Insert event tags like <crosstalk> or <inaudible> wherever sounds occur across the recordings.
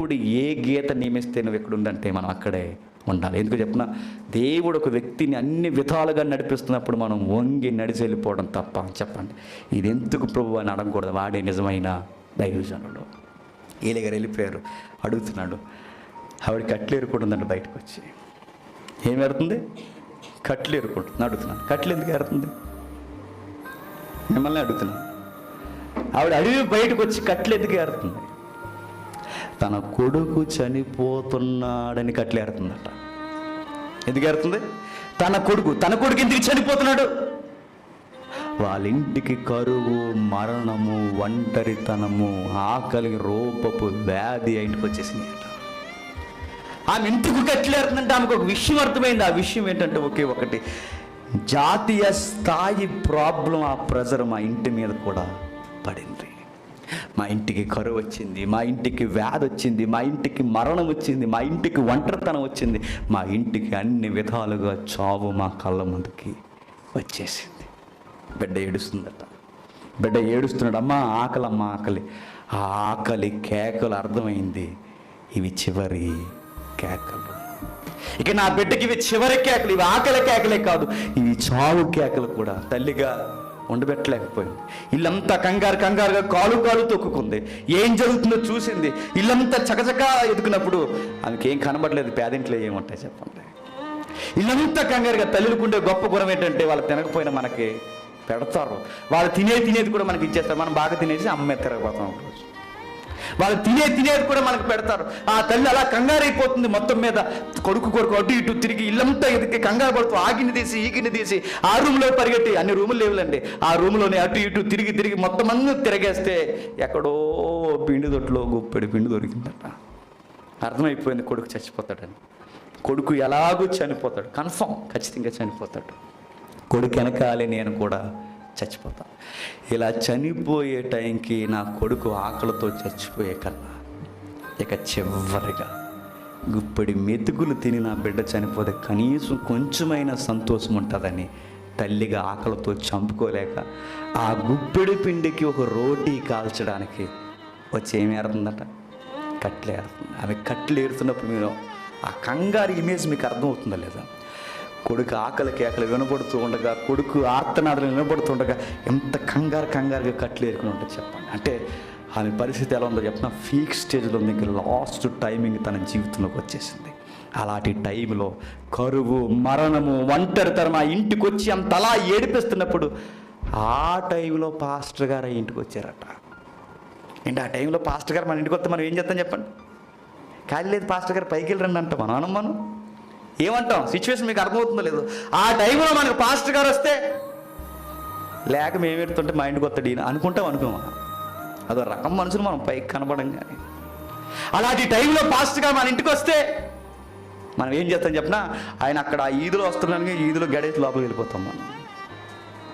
దేవుడు ఏ గీత నియమిస్తే నువ్వు ఎక్కడుందంటే మనం అక్కడే ఉండాలి. ఎందుకు చెప్పిన? దేవుడు ఒక వ్యక్తిని అన్ని విధాలుగా నడిపిస్తున్నప్పుడు మనం వంగి నడిచి వెళ్ళిపోవడం తప్ప చెప్పండి. ఇది ఎందుకు ప్రభు అని అడగకూడదు. వాడే నిజమైన దైవజనుడు. ఏలి గారు వెళ్ళిపోయారు. అడుగుతున్నాడు. ఆవిడ కట్లు ఏరుకుంటుందండి బయటకు వచ్చి. ఏం ఏరుతుంది కట్లు ఏరుకుంటుంది అడుగుతున్నాను. కట్లు ఎందుకు ఏరుతుంది మిమ్మల్ని అడుగుతున్నాను. ఆవిడ అడిగి బయటకు వచ్చి కట్లు ఎందుకు ఏరుతుంది తన కొడుకు చనిపోతున్నాడని కట్లు ఏరుతుందట ఎందుకు ఏరుతుంది? తన కొడుకు తన కొడుకు ఎందుకు చనిపోతున్నాడు? వాళ్ళ ఇంటికి కరువు మరణము ఒంటరితనము ఆకలి రూపపు వ్యాధి ఇంటికి వచ్చేసింది ఆమె ఇంటికి కట్లేరుతుందంటే ఆమెకు ఒక విషయం అర్థమైంది. ఆ విషయం ఏంటంటే ఒకే ఒకటి. జాతీయ స్థాయి ప్రాబ్లం ఆ ప్రెజర్ మా ఇంటి మీద కూడా పడింది. మా ఇంటికి కరువు వచ్చింది మా ఇంటికి వ్యాధి వచ్చింది మా ఇంటికి మరణం వచ్చింది మా ఇంటికి ఒంటరితనం వచ్చింది మా ఇంటికి అన్ని విధాలుగా చావు మా కళ్ళ ముందుకి వచ్చేసింది. బిడ్డ ఏడుస్తుందట. బిడ్డ ఏడుస్తున్నాడు అమ్మా ఆకలి అమ్మ ఆకలి. ఆ ఆకలి కేకలు అర్థమైంది ఇవి చివరి కేకలు. ఇక నా బిడ్డకి ఇవి చివరి కేకలు ఇవి ఆకలి కేకలే కాదు ఇవి చావు కేకలు కూడా. తల్లిగా ఉండబెట్టలేకపోయింది ఇల్లంతా కంగారు కంగారుగా కాలు కాలు తొక్కుకుంది. ఏం జరుగుతుందో చూసింది. ఇల్లంతా చకచకా ఎదుకున్నప్పుడు ఆమెకి ఏం కనబడలేదు. పేదింట్లో ఏముంటాయి చెప్పండి. ఇల్లంతా కంగారుగా తల్లులకుండే గొప్ప గుణం ఏంటంటే వాళ్ళు తినకపోయినా మనకి పెడతారు. వాళ్ళు తినే తినేది కూడా మనకి ఇచ్చేస్తారు. మనం బాగా తినేసి అమ్మే తిరగపోతాం ఒకరోజు వాళ్ళు తినే తినేది కూడా మనకు పెడతారు. ఆ తల్లి అలా కంగారైపోతుంది మొత్తం మీద. కొడుకు కొడుకు అటు ఇటు తిరిగి ఇల్లంతా ఎదికి కంగారు పడుతూ ఆగిని తీసి ఈగిని తీసి ఆ రూమ్లో పరిగెట్టి అన్ని రూములు లేవులండి. ఆ రూమ్లోనే అటు ఇటు తిరిగి తిరిగి మొత్తం అన్నీ తిరగేస్తే ఎక్కడో పిండి దొట్లో గుప్పెడు పిండి దొరికిందట. అర్థమైపోయింది కొడుకు చచ్చిపోతాడని. కొడుకు ఎలాగూ చనిపోతాడు. కన్ఫామ్ ఖచ్చితంగా చనిపోతాడు. కొడుకు వెనకాలే నేను కూడా చచ్చిపోతాను ఇలా చనిపోయే టైంకి నా కొడుకు ఆకలితో చచ్చిపోయే కన్నా ఇక చివరిగా గుప్పెడి మెతుకులు తిని నా బిడ్డ చనిపోతే కనీసం కొంచెమైనా సంతోషం ఉంటుందని తల్లిగా ఆకలితో చంపుకోలేక ఆ గుప్పెడి పిండికి ఒక రోటీ కాల్చడానికి వచ్చి ఏమి ఏరుతుందట కట్లు ఏరుతుంది అవి కట్లు ఏరుతున్నప్పుడు మీరు ఆ కంగారు ఇమేజ్ మీకు అర్థమవుతుందా లేదా? కొడుకు ఆకలి కేకలు వినబడుతూ ఉండగా కొడుకు ఆర్తనాదలు వినబడుతూ ఉండగా ఎంత కంగారు కంగారుగా కట్లు ఏరుకుని ఉంటుంది చెప్పండి. అంటే ఆమె పరిస్థితి ఎలా ఉందో చెప్పిన ఫీక్ స్టేజ్లో మీకు లాస్ట్ టైమింగ్ తన జీవితంలోకి వచ్చేసింది. అలాంటి టైంలో కరువు మరణము ఒంటరితనం ఆ ఇంటికి వచ్చి అంత అలా ఏడిపిస్తున్నప్పుడు ఆ టైంలో పాస్టర్ గారు ఆ ఇంటికి వచ్చారట. అండ్ ఆ టైంలో పాస్టర్ గారు మన ఇంటికి వస్తే మనం ఏం చేస్తాం చెప్పండి? ఖాళీ లేదు పాస్టర్ గారు పైకి వెళ్ళరండి అంట మనం అనం మనం. ఏమంటాం? సిచ్యువేషన్ మీకు అర్థమవుతుందో లేదు? ఆ టైంలో మనకు పాస్టర్ గారు వస్తే లేక మేము పెడుతుంటే మా ఇంటికి వస్తాడు ఈయన. అనుకుంటాం అనుకోమా అదో రకం మనుషులు మనం పైకి కనపడం కానీ. అలాంటి టైంలో పాస్టర్ గారు మన ఇంటికి వస్తే మనం ఏం చేస్తాం చెప్పినా? ఆయన అక్కడ ఈదులో వస్తున్నాను ఈదులో గడేసి లోపలికి వెళ్ళిపోతాం మనం.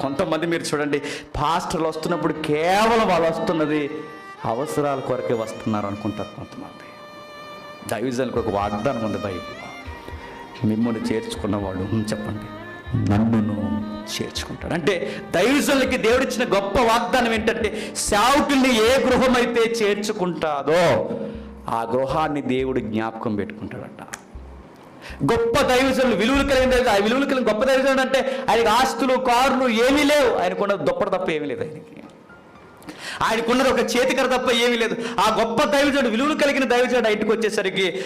కొంతమంది మీరు చూడండి పాస్టర్లు వస్తున్నప్పుడు కేవలం వాళ్ళు వస్తున్నది అవసరాల కొరకే వస్తున్నారు అనుకుంటారు కొంతమంది. దైవజనులకు ఒక వాగ్దానం ఉంది బైబిల్ మిమ్మల్ని చేర్చుకున్నవాడు చెప్పండి. నన్నును చేర్చుకుంటాడు. అంటే దైవజనులకి దేవుడిచ్చిన గొప్ప వాగ్దానం ఏంటంటే సేవకుల్ని ఏ గృహమైతే చేర్చుకుంటాదో ఆ గృహాన్ని దేవుడు జ్ఞాపకం పెట్టుకుంటాడట. గొప్ప దైవజనులు విలువలు కలిగిన దైవ- ఆ విలువలు కలిగిన గొప్ప దైవజనుడు అంటే ఆయనకి ఆస్తులు కార్లు ఏమీ లేవు. ఆయనకున్న దుప్పటి తప్ప ఏమీ లేదు ఆయనకి. ఆయనకున్నది ఒక చేతికర తప్ప ఏమీ లేదు. ఆ గొప్ప దైవజనుడు విలువలు కలిగిన దైవజనుడు ఇంటికి వచ్చేసరికి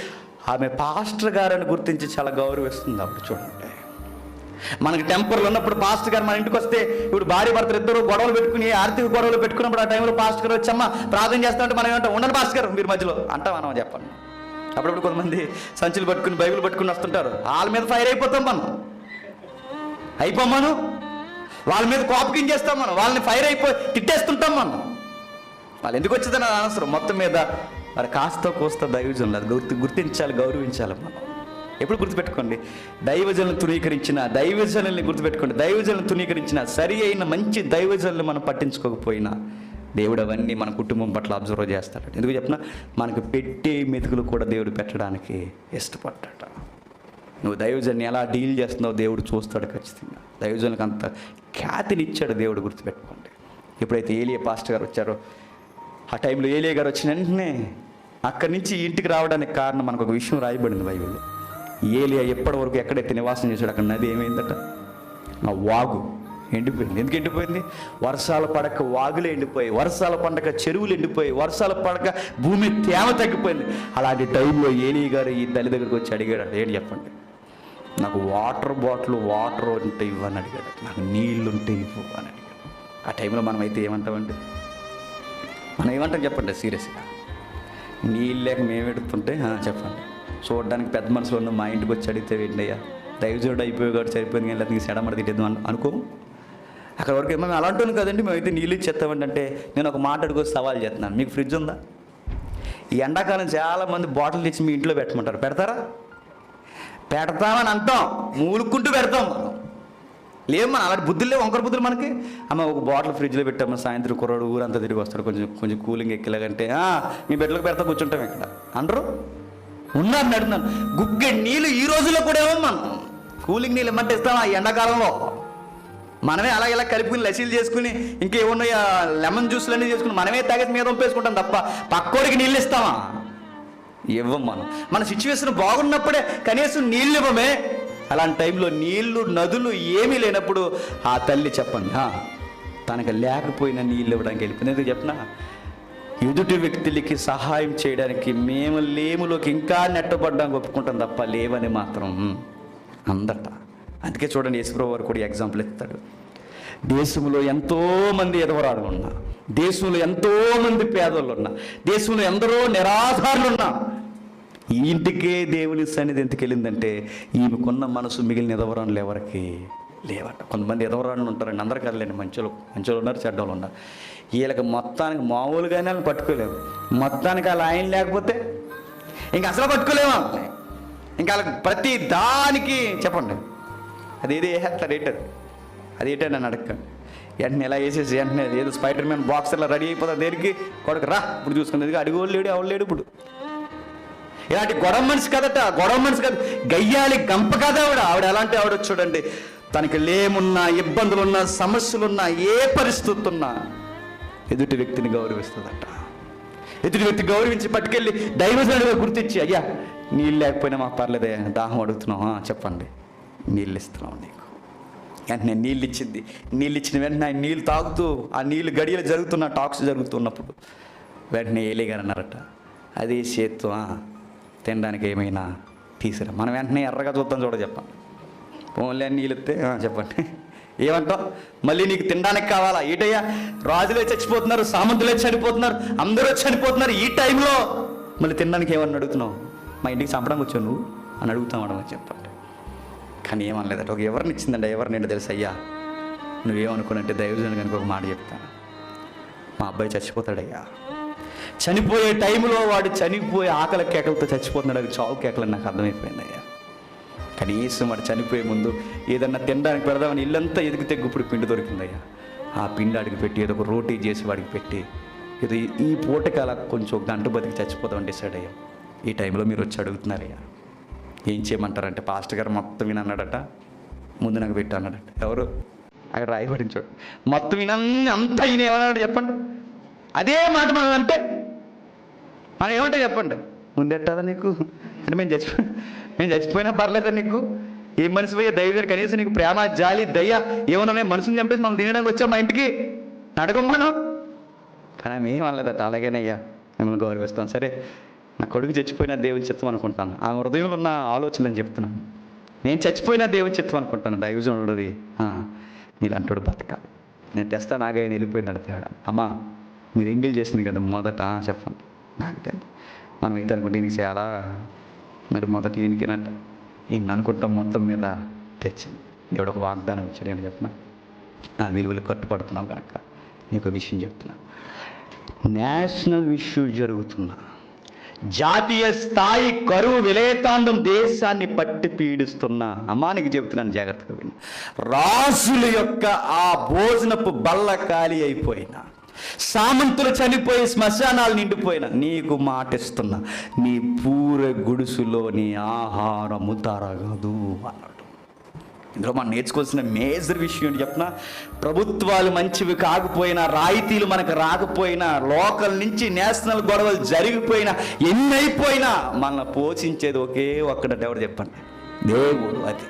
ఆమె పాస్టర్ గారని గుర్తించి చాలా గౌరవిస్తుంది అప్పుడు చూడండి. మనకి టెంపర్లు ఉన్నప్పుడు పాస్టర్ గారు మన ఇంటికి వస్తే ఇప్పుడు భార్య భర్తలు ఇద్దరు గొడవలు పెట్టుకుని ఆర్థిక గొడవలు పెట్టుకున్నప్పుడు ఆ టైంలో పాస్టర్ గారు వచ్చమ్మా ప్రార్థన చేస్తామంటే మనం ఏమంటాం? ఉండను పాస్టర్ గారు మీరు మధ్యలో. అంటాం మనం చెప్పండి అప్పుడప్పుడు కొంతమంది సంచులు పట్టుకుని బైబిల్ పట్టుకుని వస్తుంటారు. వాళ్ళ మీద ఫైర్ అయిపోతాం మనం. అయిపోమ్మను వాళ్ళ మీద కోపకించేస్తాం మనం. వాళ్ళని ఫైర్ అయిపోయి తిట్టేస్తుంటాం మనం. వాళ్ళు ఎందుకు వచ్చిందని అనవసరం. మొత్తం మీద మరి కాస్త కోస్త దైవజనులు అది గుర్తు గుర్తించాలి గౌరవించాలి మనం. ఎప్పుడు గుర్తుపెట్టుకోండి? దైవజనులను తునీకరించిన దైవజనుల్ని గుర్తుపెట్టుకోండి. దైవజనులను తునీకరించిన సరి అయిన మంచి దైవజనులు మనం పట్టించుకోకపోయినా దేవుడు అవన్నీ మన కుటుంబం పట్ల అబ్జర్వ్ చేస్తాడు ఎందుకు చెప్పిన మనకు పెట్టే మెతుకులు కూడా దేవుడు పెట్టడానికి ఇష్టపడ్డాడు నువ్వు దైవజన్ని ఎలా డీల్ చేస్తున్నావు దేవుడు చూస్తాడు ఖచ్చితంగా. దైవజనులకు అంత ఖ్యాతినిచ్చాడు దేవుడు గుర్తుపెట్టుకోండి. ఎప్పుడైతే ఏలియ పాస్టర్ గారు వచ్చారో ఆ టైంలో ఏలియా గారు వచ్చిన వెంటనే అక్కడి నుంచి ఇంటికి రావడానికి కారణం మనకు ఒక విషయం రాయబడింది బైబిల్లో. ఏలియా ఎప్పటి వరకు ఎక్కడైతే నివాసం చేశాడు అక్కడ నది ఏమైందట? ఆ వాగు ఎండిపోయింది. ఎందుకు ఎండిపోయింది? వర్షాలు పడక వాగులు ఎండిపోయి వర్షాలు పండక చెరువులు ఎండిపోయి వర్షాలు పడక భూమి తేమ తగ్గిపోయింది. అలాంటి టైంలో ఏలి గారు ఈ తల్లి దగ్గరికి వచ్చి అడిగాడు ఏంటి చెప్పండి? నాకు వాటర్ బాటిల్ వాటర్ ఉంటే ఇవ్వని అడిగాడు నాకు నీళ్ళు ఉంటే ఇవ్వు అని అడిగాడు. ఆ టైంలో మనం అయితే ఏమంటామండి? మనం ఏమంటాం చెప్పండి సీరియస్గా నీళ్ళు లేక మేము ఎడుతుంటే చెప్పండి. చూడడానికి పెద్ద మనసులో ఉన్న మా ఇంటికి వచ్చి అడిగితే ఏంటయ్యా దైవజోడు అయిపోయి కాబట్టి సరిపోయింది కానీ లేకపోతే సెడమడ తిట్టేద్దాం అనుకో అక్కడ వరకు మేము అలా అంటున్నాం కదండి మేమైతే నీళ్ళు ఇచ్చేస్తామండి అంటే నేను ఒక మాట అడుగుని సవాల్ చేస్తున్నాను. మీకు ఫ్రిడ్జ్ ఉందా? ఈ ఎండాకాలం చాలామంది బాటిల్ తెచ్చి మీ ఇంట్లో పెట్టమంటారు. పెడతారా? పెడతామని అంటాం. మూలుక్కుంటూ పెడతాం మనం. లేవు మన అలాంటి బుద్ధులు లేవు వంకర బుద్ధులు మనకి. అమ్మ ఒక బాటిల్ ఫ్రిడ్జ్లో పెట్టాము సాయంత్రం కుర్రాడు ఊరంతా తిరిగి వస్తాడు కొంచెం కొంచెం కూలింగ్ ఎక్కిలాగంటే మీ బెడ్లోకి పెడతా కూర్చుంటాం ఇక్కడ. అందరూ ఉన్నారు నడున్నాను గుగ్గే నీళ్ళు ఈ రోజుల్లో కూడా ఏమో మనం. కూలింగ్ నీళ్ళు ఇమ్మంటే ఇస్తాం ఆ ఎండాకాలంలో. మనమే అలా ఇలా కలుపుకుని లసీలు చేసుకుని ఇంకేమున్నాయో లెమన్ జ్యూస్లు అన్నీ చేసుకుని మనమే తాగేసి మీద పంపేసుకుంటాం తప్ప పక్కోడికి నీళ్ళు ఇస్తామా? ఇవ్వం మనం. మన సిచ్యువేషన్ బాగున్నప్పుడే కనీసం నీళ్ళు ఇవ్వమే. అలాంటి టైంలో నీళ్ళు నదులు ఏమీ లేనప్పుడు ఆ తల్లి చెప్పండి తనకు లేకపోయినా నీళ్ళు ఇవ్వడానికి వెళ్ళిపోయింది ఎందుకు ఎదుటి వ్యక్తులకి సహాయం చేయడానికి మేము లేములోకి ఇంకా నెట్టబడ్డానికి ఒప్పుకుంటాం తప్ప లేవని మాత్రం. అందట. అందుకే చూడండి యేసుప్రభు వారు కూడా ఎగ్జాంపుల్ ఇస్తాడు. దేశంలో ఎంతోమంది మంది ఉన్నా దేశంలో ఎంతోమంది పేదోళ్ళు ఉన్నా దేశంలో ఎందరో నిరాధారులు ఉన్నా ఈ ఇంటికే దేవుని సన్నిధి ఎందుకు వెళ్ళిందంటే ఈమెకున్న మనసు మిగిలిన ఎదవరాళ్ళు ఎవరికి లేవట. కొంతమంది ఎదవరాళ్ళు ఉంటారండి అందరు కదలేండి మంచోళ్ళు మంచోళ్ళు ఉన్నారు చెడ్డోళ్ళు ఉన్నారు. వీళ్ళకి మొత్తానికి మామూలుగానే వాళ్ళని పట్టుకోలేము మొత్తానికి వాళ్ళ ఆయన లేకపోతే ఇంకా అసలు పట్టుకోలేము వాళ్ళని. ఇంకా వాళ్ళకి ప్రతి దానికి చెప్పండి. అది ఏది వేసేస్తారు ఏంటది అది. ఏంటని నన్ను అడగండి వెంటనే ఎలా వేసేసి వెంటనే ఏదో స్పైడర్ మ్యాన్ బాక్సర్లో రెడీ అయిపోతుంది దేనికి? కొడుకు రా ఇప్పుడు చూసుకునేది అడిగోళ్ళు లేడు ఎవరు లేడు ఇప్పుడు. ఇలాంటి గొడవ మనిషి కదట గొడవ మనిషి కదా గయ్యాలి గంప కదా ఆవిడ. ఆవిడ ఎలాంటి ఆవిడ చూడండి. తనకి లేమున్నా ఇబ్బందులున్నా సమస్యలున్నా ఏ పరిస్థితి ఉన్నా ఎదుటి వ్యక్తిని గౌరవిస్తుందట. ఎదుటి వ్యక్తి గౌరవించి పట్టుకెళ్ళి దైవజనుడిగా గుర్తించి అయ్యా నీళ్ళు లేకపోయినా మాకు పర్లేదే దాహం అడుగుతున్నాం చెప్పండి. నీళ్ళు ఇస్తున్నాం నీకు. వెంటనే నీళ్ళు ఇచ్చింది. నీళ్ళు ఇచ్చిన వెంటనే ఆయన నీళ్ళు తాగుతూ ఆ నీళ్ళు గడియలు జరుగుతున్న టాక్స్ జరుగుతున్నప్పుడు వెంటనే ఏలిగారు అన్నారట. అది చేత్తు తినడానికి ఏమైనా తీసుకురా మనం వెంటనే ఎర్రగా చూద్దాం చూడ చెప్పండి <laughs> ఫోన్లే నీళ్ళు ఇస్తే చెప్పండి. ఏమంటావు? మళ్ళీ నీకు తినడానికి కావాలా? ఏటయ్యా? రాజులే చచ్చిపోతున్నారు సామంతులే చనిపోతున్నారు అందరూ చనిపోతున్నారు ఈ టైంలో. మళ్ళీ తినడానికి ఏమని అడుగుతున్నావు? మా ఇంటికి చంపడానికి వచ్చావు నువ్వు? అని అడుగుతాం అడగ చెప్పండి. కానీ ఏమనలేదట. ఒక ఎవరిని ఇచ్చిందండి ఎవరిని ఏంటో తెలుసు అయ్యా? నువ్వేమనుకున్నట్టే దైవజన్ కనుక ఒక మాట చెప్తాను. మా అబ్బాయి చచ్చిపోతాడయ్యా. చనిపోయే టైంలో వాడు చనిపోయే ఆకలి కేకలతో చచ్చిపోతున్నాడు. అది చావు కేకలని నాకు అర్థమైపోయింది అయ్యా. కనీసం వాడు చనిపోయే ముందు ఏదన్నా తినడానికి పెడదామని ఇల్లంతా ఎదిగితే ఇప్పుడు పిండి దొరికిందయ్యా ఆ పిండి అడిగి పెట్టి ఏదో ఒక రోటీ చేసి వాడికి పెట్టి ఇది ఈ పూటకి అలా కొంచెం ఒక గంట బతికి చచ్చిపోదాం డిసైడ్ అయ్యా. ఈ టైంలో మీరు వచ్చి అడుగుతున్నారయ్యా ఏం చేయమంటారంటే పాస్టర్ గారు మొత్తం వినన్నాడట ముందు నాకు పెట్టి అన్నాడట. ఎవరు? ఆయన రాయబడించాడు మొత్తం వినన్ని అంతా ఈయన ఏమన్నాడు చెప్పండి. అదే మాట మనం అంటే మనం ఏమంటే చెప్పండి? ముందెట్టాదా నీకు? అంటే మేము చచ్చిపో మేము చచ్చిపోయినా పర్లేదా నీకు? ఏ మనిషి పోయే దైవం కనీసం నీకు ప్రేమ జాలి దయ్య ఏమన్నా మనుషుని చంపేసి మనం తినడానికి వచ్చాం మా ఇంటికి? నడకమ్మను మనం? కానీ ఏం అనలేదట అలాగేనయ్యా మిమ్మల్ని గౌరవిస్తాం. సరే నా కొడుకు చచ్చిపోయినా దేవుని చిత్తం అనుకుంటాను. ఆ హృదయంలో ఉన్న ఆలోచనలు చెప్తున్నాను. నేను చచ్చిపోయినా దేవుని చిత్తం అనుకుంటాను. దైవజనుడిది నీలాంటోడు బతకాలి నేను తెస్తా నాగయ్య వెళ్ళిపోయినాడు తేడా. అమ్మా మీరు ఎంగిల్ చేసింది కదా మొదట చెప్పండి. నాకు తెలియదు మనం అయితే అనుకుంటే చాలా మరి మొదటి ఈయనకేనంట ఈయన అనుకుంటాం మొత్తం మీద తెచ్చింది. దేవుడు ఒక వాగ్దానం ఇచ్చాడు అని చెప్పిన. నా విలువలు కట్టుపడుతున్నాం కనుక నీకు విషయం చెప్తున్నా. నేషనల్ ఇష్యూ జరుగుతున్నా. జాతీయ స్థాయి కరువు విలయతాండం దేశాన్ని పట్టి పీడిస్తున్న. అమ్మానికి చెబుతున్నాను జాగ్రత్తగా విను. రాజుల యొక్క ఆ భోజనపు బల్ల ఖాళీ అయిపోయిన. సామంతులు చనిపోయి శ్మశానాలు నిండిపోయిన. నీకు మాటిస్తున్నా నీ పూర గుడుసులో నీ ఆహారము తరగదు అన్నాడు. ఇందులో మనం నేర్చుకోవాల్సిన మేజర్ విషయం ఏంటి చెప్పిన? ప్రభుత్వాలు మంచివి కాకపోయినా రాయితీలు మనకు రాకపోయినా లోకల్ నుంచి నేషనల్ గొడవలు జరిగిపోయినా ఎన్ని అయిపోయినా మన పోషించేది ఒకే ఒక్కడంటే ఎవరు చెప్పండి? దేవుడు అది.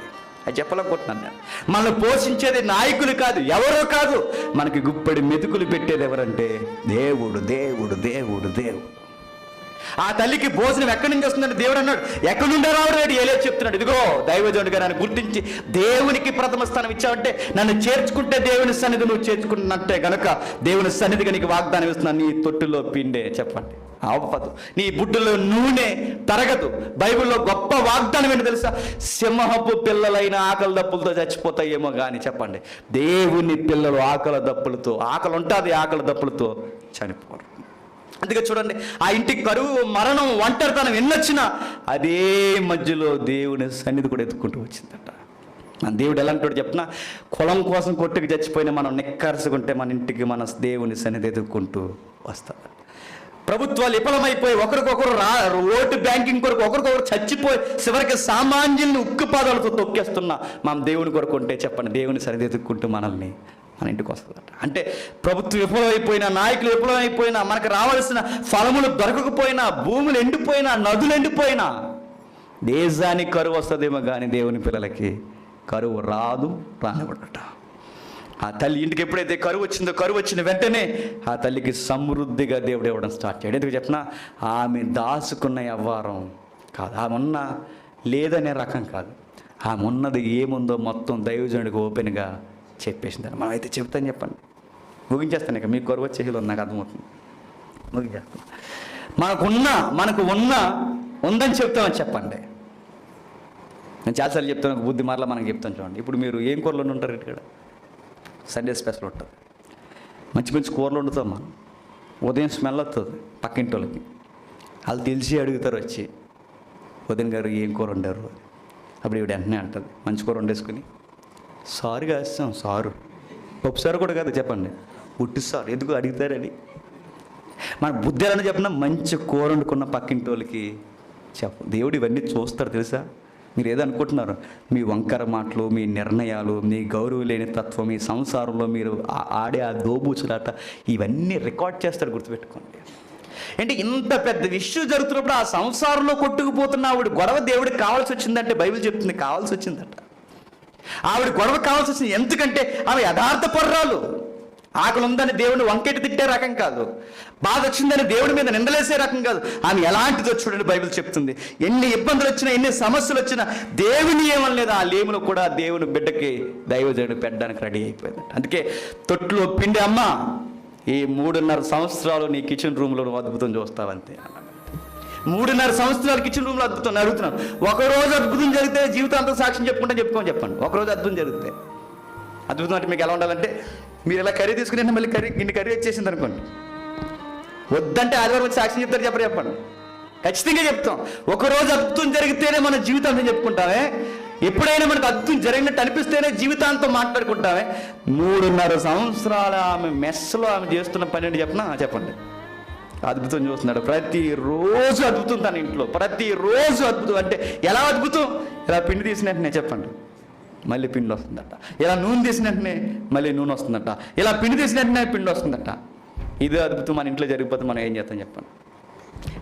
అది చెప్పలేకపోతున్నాను నేను. మనల్ని పోషించేది నాయకులు కాదు ఎవరో కాదు. మనకి గుప్పడి మెతుకులు పెట్టేది ఎవరంటే దేవుడు దేవుడు దేవుడు దేవుడు. ఆ తల్లికి భోజనం ఎక్కడి నుంచి వస్తుందంటే దేవుడు అన్నాడు ఎక్కడి నుండి రావడం ఏలే చెప్తున్నాడు ఇదిగో దైవజనుడిగా నన్ను గుర్తించి దేవునికి ప్రథమ స్థానం ఇచ్చావంటే నన్ను చేర్చుకుంటే దేవుని సన్నిధి నువ్వు చేర్చుకుంటున్నట్టే గనుక దేవుని సన్నిధిగా నీకు వాగ్దానం ఇస్తున్నాను. నీ తొట్టులో పిండే చెప్పండి. అవ్వదు. నీ బుడ్డులో నూనె తరగదు. బైబిల్లో గొప్ప వాగ్దానం ఏంటి తెలుసా? సింహపు పిల్లలైన ఆకలి దప్పులతో చచ్చిపోతాయేమో కానీ చెప్పండి. దేవుని పిల్లలు ఆకలి దప్పులతో ఆకలి ఉంటుంది ఆకలి దప్పులతో చనిపోరు. అందుకే చూడండి ఆ ఇంటికి కరువు మరణం ఒంటరితనం ఎన్నొచ్చినా అదే మధ్యలో దేవుని సన్నిధి కూడా ఎత్తుకుంటూ వచ్చిందట. మన దేవుడు ఎలాంటి చెప్తున్నా కులం కోసం కొట్టుకు చచ్చిపోయిన మనం నిక్కరుసుకుంటే మన ఇంటికి మన దేవుని సన్నిధి ఎదుర్కొంటూ వస్తాడు ప్రభుత్వాలు విఫలమైపోయి ఒకరికొకరు రా ఓటు బ్యాంకింగ్ కొరకు ఒకరికొకరు చచ్చిపోయి చివరికి సామాన్యుల్ని ఉక్కు పాదాలతో తొక్కేస్తున్నా మనం దేవుని కొరకు ఉంటే చెప్పండి దేవుని సరిదిద్దుకుంటూ మనల్ని మన ఇంటికి వస్తుందట. అంటే ప్రభుత్వం విఫలమైపోయినా నాయకులు విఫలమైపోయినా మనకు రావాల్సిన ఫలములు దొరకకపోయినా భూములు ఎండిపోయినా నదులు ఎండిపోయినా దేశానికి కరువు వస్తుందేమో కానీ దేవుని పిల్లలకి కరువు రాదు రానివ్వడట ఆ తల్లి ఇంటికి ఎప్పుడైతే కరువు వచ్చిందో కరువు వచ్చిన వెంటనే ఆ తల్లికి సమృద్ధిగా దేవుడు ఇవ్వడం స్టార్ట్ చేయడం ఎందుకు చెప్పిన ఆమె దాచుకున్న వ్యవహారం కాదు. ఆమె ఉన్న లేదనే రకం కాదు. ఆమె ఉన్నది ఏముందో మొత్తం దైవజనుడికి ఓపెన్గా చెప్పేసింది మనం అయితే చెప్తాను చెప్పండి. ముగించేస్తాను ఇక మీకు కరువు వచ్చేది నాకు అర్థమవుతుంది. ముగించేస్తాను. మనకున్న మనకు ఉన్న ఉందని చెప్తామని చెప్పండి. నేను చాలాసార్లు చెప్తాను ఒక బుద్ధి మార్లా మనకు చెప్తాను చూడండి. ఇప్పుడు మీరు ఏం కూరలు ఉంటారు ఇక్కడ? సండే స్పెషల్ ఉంటుంది. మంచి మంచి కూరలు వండుతాం మనం. ఉదయం స్మెల్ వస్తుంది పక్కింటి వాళ్ళకి వాళ్ళు తెలిసి అడుగుతారు వచ్చి ఉదయం గారు ఏం కూర వండారు? అప్పుడు ఇవిడ వెంటనే అంటుంది మంచి కూర వండేసుకుని సారు కాస్తాం సారు. పప్పు సారు కూడా కాదు చెప్పండి. ఉట్టి సారు ఎందుకు అడుగుతారని? మన బుద్ధి ఎలా చెప్పిన మంచి కూర వండుకున్న పక్కింటి వాళ్ళకి చెప్ప దేవుడు ఇవన్నీ చూస్తారు తెలుసా? మీరు ఏదో అనుకుంటున్నారు మీ వంకర మాటలు మీ నిర్ణయాలు మీ గౌరవం లేని తత్వం మీ సంసారంలో మీరు ఆడే ఆ దోబూచులాట ఇవన్నీ రికార్డ్ చేస్తారు గుర్తుపెట్టుకోండి. అంటే ఇంత పెద్ద విషయం జరుగుతున్నప్పుడు ఆ సంసారంలో కొట్టుకుపోతున్న ఆవిడ గొడవ దేవుడికి కావాల్సి వచ్చిందంటే బైబిల్ చెప్తుంది కావాల్సి వచ్చిందట. ఆవిడ గొడవ కావాల్సి వచ్చింది. ఎందుకంటే ఆమె యథార్థ పర్రాలు. ఆకలి ఉందని దేవుని వంకెటి తిట్టే రకం కాదు. బాధ వచ్చిందని దేవుడి మీద నిందలేసే రకం కాదు. ఆమె ఎలాంటిదో చూడండి బైబిల్ చెప్తుంది. ఎన్ని ఇబ్బందులు వచ్చినా ఎన్ని సమస్యలు వచ్చినా దేవుని ఏమనలేదు. ఆ లేమును కూడా దేవుని బిడ్డకి దైవజనుడు పెట్టడానికి రెడీ అయిపోయింది. అందుకే తొట్టులో పిండి అమ్మ ఈ మూడున్నర సంవత్సరాలు నీ కిచెన్ రూమ్లో అద్భుతం చూస్తావంతే అన్నాడు. మూడున్నర సంవత్సరాలు కిచెన్ రూమ్లో అద్భుతం అడుగుతున్నాను. ఒక రోజు అద్భుతం జరిగితే జీవితాంతం సాక్ష్యం చెప్పుకుంటాను చెప్పుకోని చెప్పండి ఒక రోజు అద్భుతం జరిగితే అద్భుతం అంటే మీకు ఎలా ఉండాలంటే మీరు ఇలా కర్రీ తీసుకుని మళ్ళీ కర్రీ ఇన్ని కర్రీ వచ్చేసింది అనుకోండి. వద్దంటే ఆదివారం వచ్చి సాక్ష్యం చెప్తారు చెప్పరు చెప్పండి ఖచ్చితంగా చెప్తాం. ఒక రోజు అద్భుతం జరిగితేనే మన జీవితాంతం చెప్పుకుంటామే. ఎప్పుడైనా మనకు అద్భుతం జరిగినట్టు అనిపిస్తేనే జీవితాంతం మాట్లాడుకుంటామే. మూడున్నర సంవత్సరాల ఆమె మెస్లో ఆమె చేస్తున్న పని ఏంటి చెప్పనా? చెప్పండి. అద్భుతం చూస్తున్నాడు. ప్రతిరోజు అద్భుతం తన ఇంట్లో. ప్రతిరోజు అద్భుతం. అంటే ఎలా అద్భుతం? ఇలా పిండి తీసిన వెంటనే చెప్పండి. మళ్ళీ పిండి వస్తుందట. ఇలా నూనె తీసిన వెంటనే మళ్ళీ నూనె వస్తుందట. ఇలా పిండి తీసిన వెంటనే పిండి వస్తుందట. ఇదే అద్భుతం మన ఇంట్లో జరిగిపోతే మనం ఏం చేస్తాం చెప్పండి.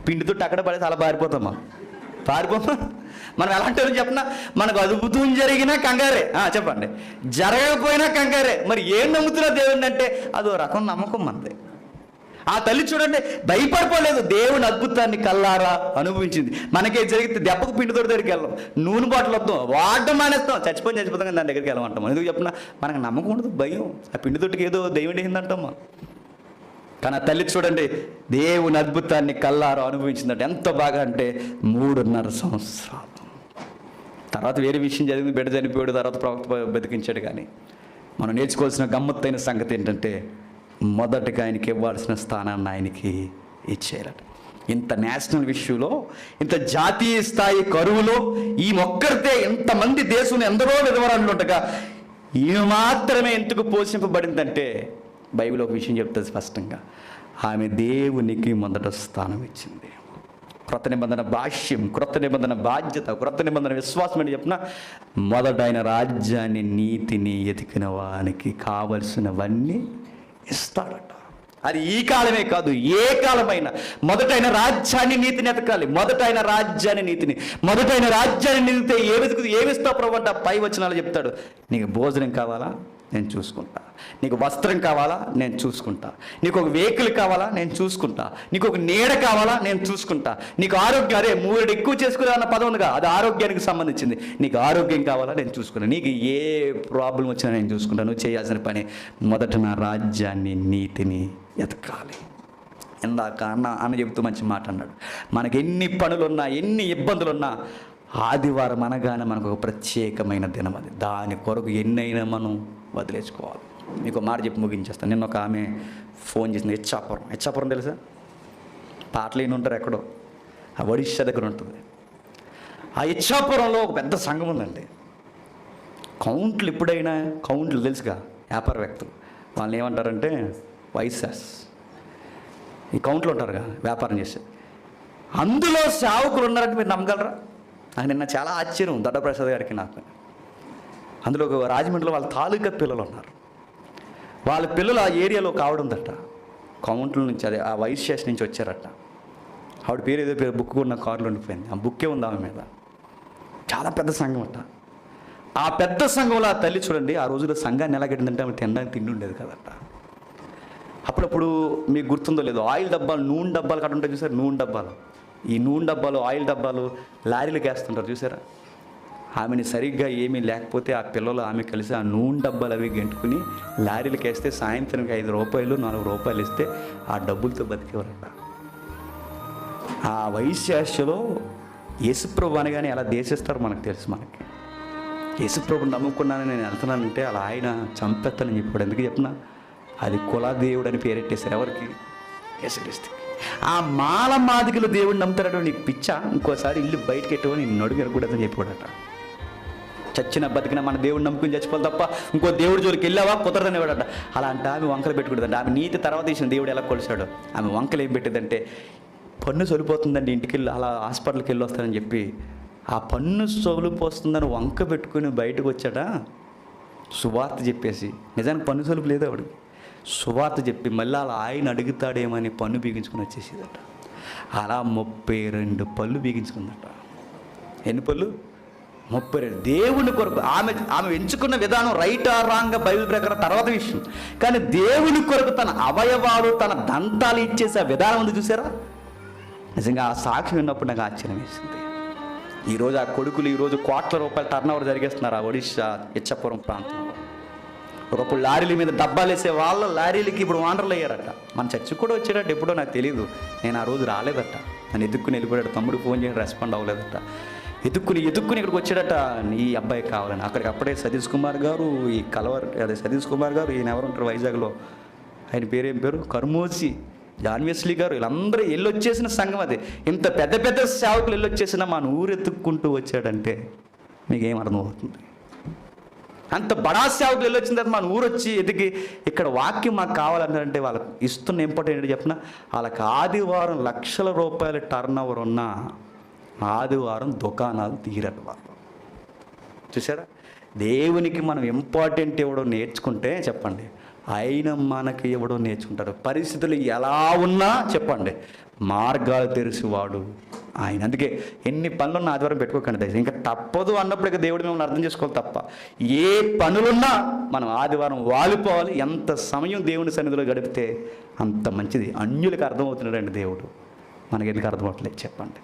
పిండితో అక్కడ పడేసి అలా పారిపోతాం మనం పారిపోతాం మనం ఎలాంటి చెప్పిన చెప్పినా? మనకు అద్భుతం జరిగినా కంగారే. ఆ, చెప్పండి. జరగకపోయినా కంగారే. మరి ఏం నమ్ముతున్నా దేవుడిని అంటే అదో రకం నమ్మకం మనది. ఆ తల్లి చూడండి భయపడిపోలేదు. దేవుని అద్భుతాన్ని కల్లారా అనుభవించింది. మనకే జరిగితే దెబ్బకు పిండితో దగ్గరికి వెళ్ళాం. నూనె బాటలు వద్దాం వాడడం మానేస్తాం. చచ్చిపోయి చచ్చిపోతాం కానీ దాని దగ్గరికి వెళ్ళమంటాం. ఎందుకు చెప్పిన మనకు నమ్మకం ఉండదు భయం. ఆ పిండి తొట్టుకి ఏదో దైవం వేసిందంటాం కానీ ఆ తల్లి చూడండి దేవుని అద్భుతాన్ని కల్లారా అనుభవించిందంటే. ఎంత బాగా అంటే మూడున్నర సంవత్సరాలు. తర్వాత వేరే విషయం జరిగింది బిడ్డ చనిపోయాడు తర్వాత ప్రవక్త బతికించాడు కానీ. మనం నేర్చుకోవాల్సిన గమ్మత్తైన సంగతి ఏంటంటే మొదటగా ఆయనకి ఇవ్వాల్సిన స్థానాన్ని ఆయనకి ఇచ్చేయాలట. ఇంత నేషనల్ విషయంలో ఇంత జాతీయ స్థాయి కరువులో ఈ మొక్కరితే ఎంతమంది దేశంలో ఎందరో విధవరాలు ఉండగా ఈమె మాత్రమే ఎందుకు పోషింపబడిందంటే బైబిల్ ఒక విషయం చెప్తుంది స్పష్టంగా. ఆమె దేవునికి మొదట స్థానం ఇచ్చింది. క్రొత్త నిబంధన భాష్యం క్రొత్త నిబంధన బాధ్యత క్రొత్త నిబంధన విశ్వాసం అని చెప్పిన మొదట ఆయన రాజ్యాన్ని నీతిని ఎతికిన వానికి కావలసినవన్నీ ఇస్తాడట. అది ఈ కాలమే కాదు ఏ కాలమైనా. మొదటైన రాజ్యాన్ని నీతిని ఎతకాలి. మొదటైన రాజ్యాన్ని నీతిని. మొదటైన రాజ్యాన్ని నీతితే ఏ వెతుకు ఏమి ఇస్తావు ప్రభు అంటే ఆ పై వచనాలు చెప్తాడు. నీకు భోజనం కావాలా? నేను చూసుకుంటా. నీకు వస్త్రం కావాలా? నేను చూసుకుంటా. నీకు ఒక వెహికల్ కావాలా? నేను చూసుకుంటా. నీకు ఒక నీడ కావాలా? నేను చూసుకుంటా. నీకు ఆరోగ్యం అదే మూడు ఎక్కువ చేసుకునే అన్న పదం ఉందిగా అది ఆరోగ్యానికి సంబంధించింది. నీకు ఆరోగ్యం కావాలా? నేను చూసుకుంటా. నీకు ఏ ప్రాబ్లం వచ్చినా నేను చూసుకుంటా. నువ్వు చేయాల్సిన పని మొదట నా రాజ్యాన్ని నీతిని ఎతకాలి. ఇందాక అన్న అన్న చెబుతూ మంచి మాట అన్నాడు. మనకి ఎన్ని పనులున్నా ఎన్ని ఇబ్బందులున్నా ఆదివారం అనగానే మనకు ఒక ప్రత్యేకమైన దినం అది దాని కొరకు ఎన్నైనా మనం వదిలేసుకోవాలి. మీకు మాట చెప్పి ముగించేస్తాను నిన్న ఒక ఆమె ఫోన్ చేసింది హెచ్చాపురం హెచ్చాపురం తెలుసా? పాటలు ఏమి ఉంటారు ఎక్కడో. ఆ ఒడిషా దగ్గర ఉంటుంది. ఆ ఇచ్చాపురంలో ఒక పెద్ద సంఘం ఉందండి. కౌంట్లు ఎప్పుడైనా కౌంట్లు తెలుసుగా? వ్యాపార వ్యక్తులు వాళ్ళని ఏమంటారంటే వైసాస్. ఈ కౌంట్లు ఉంటారుగా వ్యాపారం చేసే. అందులో సేవకులు ఉన్నారంటే మీరు నమ్మగలరా? నాకు నిన్న చాలా ఆశ్చర్యం. దొడ్డప్రసాద్ గారికి నాకు. అందులో ఒక రాజమండ్రిలో వాళ్ళ తాలూకా పిల్లలు ఉన్నారు. వాళ్ళ పిల్లలు ఆ ఏరియాలో ఒక ఆవిడ ఉందట. కౌంట్ల నుంచి అదే ఆ వైస్ స్టేషన్ నుంచి వచ్చారట. ఆవిడ పేరు ఏదో పేరు బుక్ ఉన్న కారులో ఉండిపోయింది. ఆ బుక్కే ఉంది ఆమె మీద. చాలా పెద్ద సంఘం అట. ఆ పెద్ద సంఘంలో ఆ తల్లి చూడండి ఆ రోజుల్లో సంఘాన్ని ఎలా కట్టిందంటే ఆమె తినడానికి తిండి ఉండేది కదట. అప్పుడప్పుడు మీకు గుర్తుందో లేదో ఆయిల్ డబ్బాలు నూనె డబ్బాలు కట్ట ఉంటాయి చూసారు? నూనె డబ్బాలు. ఈ నూనె డబ్బాలు ఆయిల్ డబ్బాలు లారీలకు వేస్తుంటారు చూసారా? ఆమెని సరిగ్గా ఏమీ లేకపోతే ఆ పిల్లలు ఆమె కలిసి ఆ నూనె డబ్బాలు అవి గెంటుకుని లారీలకు వేస్తే సాయంత్రానికి ఐదు రూపాయలు నాలుగు రూపాయలు ఇస్తే ఆ డబ్బులతో బతికేవారట. ఆ వైశ్యాస్యలో యేసుప్రభు అనగానే ఎలా దేశిస్తారో మనకు తెలుసు మనకి. యేసుప్రభు నమ్ముకున్నాను నేను వెళ్తున్నానంటే అలా ఆయన చంపెత్తనని చెప్పాడు. ఎందుకు చెప్పిన? అది కులదేవుడు అని పేరెట్టేశారు ఎవరికి? కేసరిస్తే ఆ మాల మాదికలు దేవుడిని నమ్ముతారట నీకు పిచ్చ? ఇంకోసారి ఇల్లు బయటకెట్టుకొని నడుగు ఎరగకూడదని చెప్పాడట. చచ్చిన బతికిన మన దేవుడిని నమ్ముకుని చచ్చిపోవాలి తప్ప ఇంకో దేవుడి జోలికి వెళ్ళావా? కుదరదని వాడట. అలా అంటే ఆమె వంకలు పెట్టుకుంటుందంట ఆమె నీతి తర్వాత ఇచ్చిన దేవుడు ఎలా కొలిచాడు ఆమె వంకలు ఏం పెట్టిందంటే పన్ను సొలిపోతుందండి ఇంటికి వెళ్ళి అలా హాస్పిటల్కి వెళ్ళి వస్తానని చెప్పి. ఆ పన్ను సొలిపోస్తుందని వంక పెట్టుకుని బయటకు వచ్చాడా? సువార్త చెప్పేసి నిజానికి పన్ను సొలుపు లేదు ఆవిడకి. సువార్త చెప్పి మళ్ళీ అలా ఆయన అడుగుతాడేమని పన్ను బిగించుకుని వచ్చేసేదట. అలా ముప్పై రెండు పళ్ళు బిగించుకుందట. ఎన్ని పళ్ళు? ముప్పై రెండు. దేవుని కొరకు ఆమె ఆమె ఎంచుకున్న విధానం రైట్ ఆర్ రాంగ్ బైబిల్ ప్రకారం తర్వాత విషయం. కానీ దేవుని కొరకు తన అవయవాలు తన దంతాలు ఇచ్చేసే ఆ విధానం ఉంది చూసారా? నిజంగా ఆ సాక్షి విన్నప్పుడు నాకు ఆశ్చర్యం వేసింది. ఈరోజు ఆ కొడుకులు ఈరోజు కోట్ల రూపాయల టర్న్ ఓవర్ జరిగేస్తున్నారు ఆ ఒడిశా ఇచ్చపురం ప్రాంతంలో. ఒకప్పుడు లారీల మీద డబ్బాలు వేసే వాళ్ళ లారీలకి ఇప్పుడు వాండర్లు అయ్యారట. మన చర్చి కూడా వచ్చేటట్టు ఎప్పుడో నాకు తెలియదు నేను ఆ రోజు రాలేదట. నన్ను ఎదుక్కుని వెళ్ళిపోయాడు. తమ్ముడు ఫోన్ చేయడం రెస్పాండ్ అవ్వలేదట. ఎదుక్కుని ఎదుక్కుని ఇక్కడికి వచ్చాడట. ఈ అబ్బాయి కావాలని. అక్కడికి అప్పుడే సతీష్ కుమార్ గారు ఈ కలవర్ అదే సతీష్ కుమార్ గారు ఈయన ఎవరు ఉంటారు వైజాగ్లో? ఆయన పేరు పేరు? కర్మోసి. జాన్వేస్లీ గారు వీళ్ళందరూ వెళ్ళొచ్చేసిన సంఘం అది. ఇంత పెద్ద పెద్ద సేవకులు వెళ్ళొచ్చేసిన మన ఊరెత్తుక్కుంటూ వచ్చాడంటే మీకేం అర్థమవుతుంది? అంత బడా సేవకులు వెళ్ళొచ్చిన తర్వాత మన ఊరు వచ్చి ఎదిగి ఇక్కడ వాక్యం మాకు కావాలంటే వాళ్ళకి ఇస్తున్న ఇంపార్టెంట్ ఏంటి చెప్పిన? వాళ్ళకి ఆదివారం లక్షల రూపాయల టర్న్ ఓవర్ ఉన్న ఆదివారం దుకాణాలు తీరట చూసారా దేవునికి మనం ఇంపార్టెంట్ ఇవ్వడం నేర్చుకుంటే చెప్పండి. ఆయన మనకి ఇవ్వడం నేర్చుకుంటారు పరిస్థితులు ఎలా ఉన్నా చెప్పండి. మార్గాలు తెలుసువాడు ఆయన. అందుకే ఎన్ని పనులున్నా ఆదివారం పెట్టుకోకండి దయచేసి. ఇంకా తప్పదు అన్నప్పుడు ఇక దేవుడు మిమ్మల్ని అర్థం చేసుకోవాలి తప్ప. ఏ పనులున్నా మనం ఆదివారం వాలిపోవాలి. ఎంత సమయం దేవుని సన్నిధిలో గడిపితే అంత మంచిది. అన్యులకు అర్థమవుతున్నాడండి దేవుడు. మనకి ఎందుకు అర్థమవట్లేదు చెప్పండి.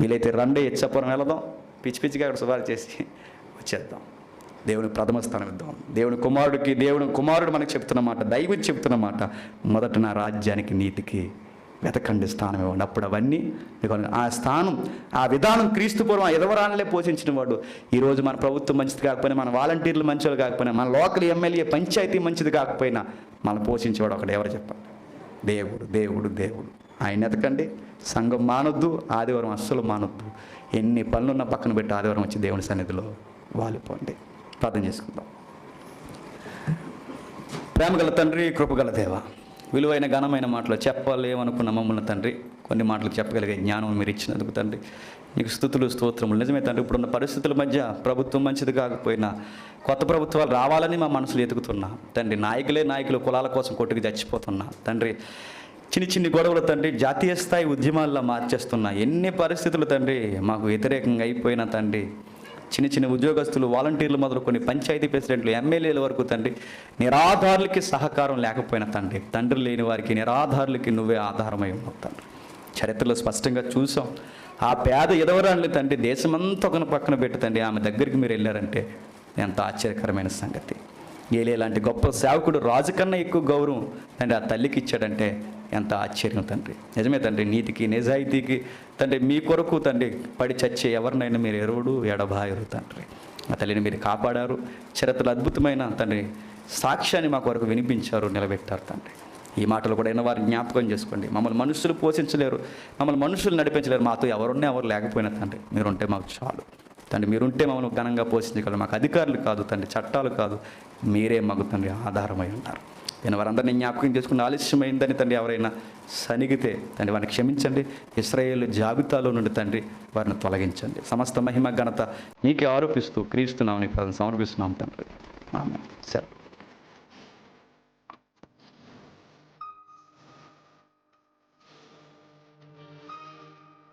వీలైతే రండి ఇచ్చపురం వెళదాం. పిచ్చి పిచ్చిగా అక్కడ సువారు చేసి వచ్చేద్దాం. దేవుని ప్రథమ స్థానం ఇద్దాం. దేవుని కుమారుడికి దేవుని కుమారుడు మనకు చెప్తున్న మాట దైవం చెప్తున్న మాట మొదట నా రాజ్యానికి నీతికి వెతకండి స్థానం ఇవ్వండి. అప్పుడు అవన్నీ మీకు ఆ స్థానం ఆ విధానం క్రీస్తుపూర్వం ఎదవరాలే పోషించిన వాడు. ఈరోజు మన ప్రభుత్వం మంచిది కాకపోయినా మన వాలంటీర్లు మంచివాళ్ళు కాకపోయినా మన లోకల్ ఎమ్మెల్యే పంచాయతీ మంచిది కాకపోయినా మనం పోషించేవాడు ఒకడు ఎవరు చెప్పండి? దేవుడు దేవుడు దేవుడు. ఆయన ఎతకండి. సంఘం మానొద్దు ఆదివారం అస్సలు మానొద్దు. ఎన్ని పనులున్నా పక్కన పెట్టి ఆదివారం వచ్చి దేవుని సన్నిధిలో వాలిపోండి. ప్రార్థన చేసుకుందాం. ప్రేమగల తండ్రి కృపగల దేవ విలువైన ఘనమైన మాటలు చెప్పలేమనుకున్న మమ్మల్ని తండ్రి కొన్ని మాటలు చెప్పగలిగే జ్ఞానం మీరు ఇచ్చినందుకు తండ్రి. మీకు స్థుతులు స్తోత్రములు. నిజమే తండ్రి ఇప్పుడున్న పరిస్థితుల మధ్య ప్రభుత్వం మంచిది కాకపోయినా కొత్త ప్రభుత్వాలు రావాలని మా మనసులు ఎదుగుతున్నా. తండ్రి నాయకులే నాయకులు కులాల కోసం కొట్టుకు చచ్చిపోతున్నా. తండ్రి చిన్ని చిన్ని గొడవలు తండ్రి జాతీయ స్థాయి ఉద్యమాల్లో మార్చేస్తున్నా. ఎన్ని పరిస్థితులు తండ్రి మాకు వ్యతిరేకంగా అయిపోయిన తండ్రి చిన్న చిన్న ఉద్యోగస్తులు వాలంటీర్లు మొదలుకొని పంచాయతీ ప్రెసిడెంట్లు ఎమ్మెల్యేల వరకు తండ్రి నిరాధారులకి సహకారం లేకపోయినా తండ్రి తండ్రి లేని వారికి నిరాధారులకి నువ్వే ఆధారమై ఉన్నావు తండ్రి. చరిత్రలో స్పష్టంగా చూసాం. ఆ పేద ఎదవరాన్ని తండ్రి దేశమంతా ఒక పక్కన పెట్టి తండ్రి ఆమె దగ్గరికి మీరు వెళ్ళారంటే ఎంత ఆశ్చర్యకరమైన సంగతి. ఏలే లాంటి గొప్ప సేవకుడు రాజు కన్నా ఎక్కువ గౌరవం తండ్రి ఆ తల్లికి ఇచ్చాడంటే ఎంత ఆశ్చర్యం తండ్రి. నిజమే తండ్రి నీతికి నిజాయితీకి తండ్రి మీ కొరకు తండ్రి పడి చచ్చే ఎవరినైనా మీరు ఎరువుడు ఎడబాయరు తండ్రి. ఆ తల్లిని మీరు కాపాడారు చరిత్రలో అద్భుతమైన తండ్రి సాక్ష్యాన్ని మా కొరకు వినిపించారు నిలబెట్టారు తండ్రి. ఈ మాటలు కూడా వారు జ్ఞాపకం చేసుకోండి. మమ్మల్ని మనుషులు పోషించలేరు మమ్మల్ని మనుషులు నడిపించలేరు మాతో ఎవరున్నా ఎవరు లేకపోయినా తండ్రి మీరుంటే మాకు చాలు. తండ్రి మీరుంటే మమ్మల్ని ఘనంగా పోషించగలరు. మాకు అధికారులు కాదు తండ్రి చట్టాలు కాదు. మీరే మాకు తండ్రి ఆధారమై ఉన్నారు నేను వారందరినీ జ్ఞాపకం చేసుకుని ఆలస్యమైందని తండ్రి ఎవరైనా సనిగితే తండ్రి వారిని క్షమించండి. ఇస్రాయేల్ జాబితాలో నుండి తండ్రి వారిని తొలగించండి. సమస్త మహిమ ఘనత నీకే ఆరోపిస్తూ క్రీస్తున్నామని సమర్పిస్తున్నాం తండ్రి. సరే.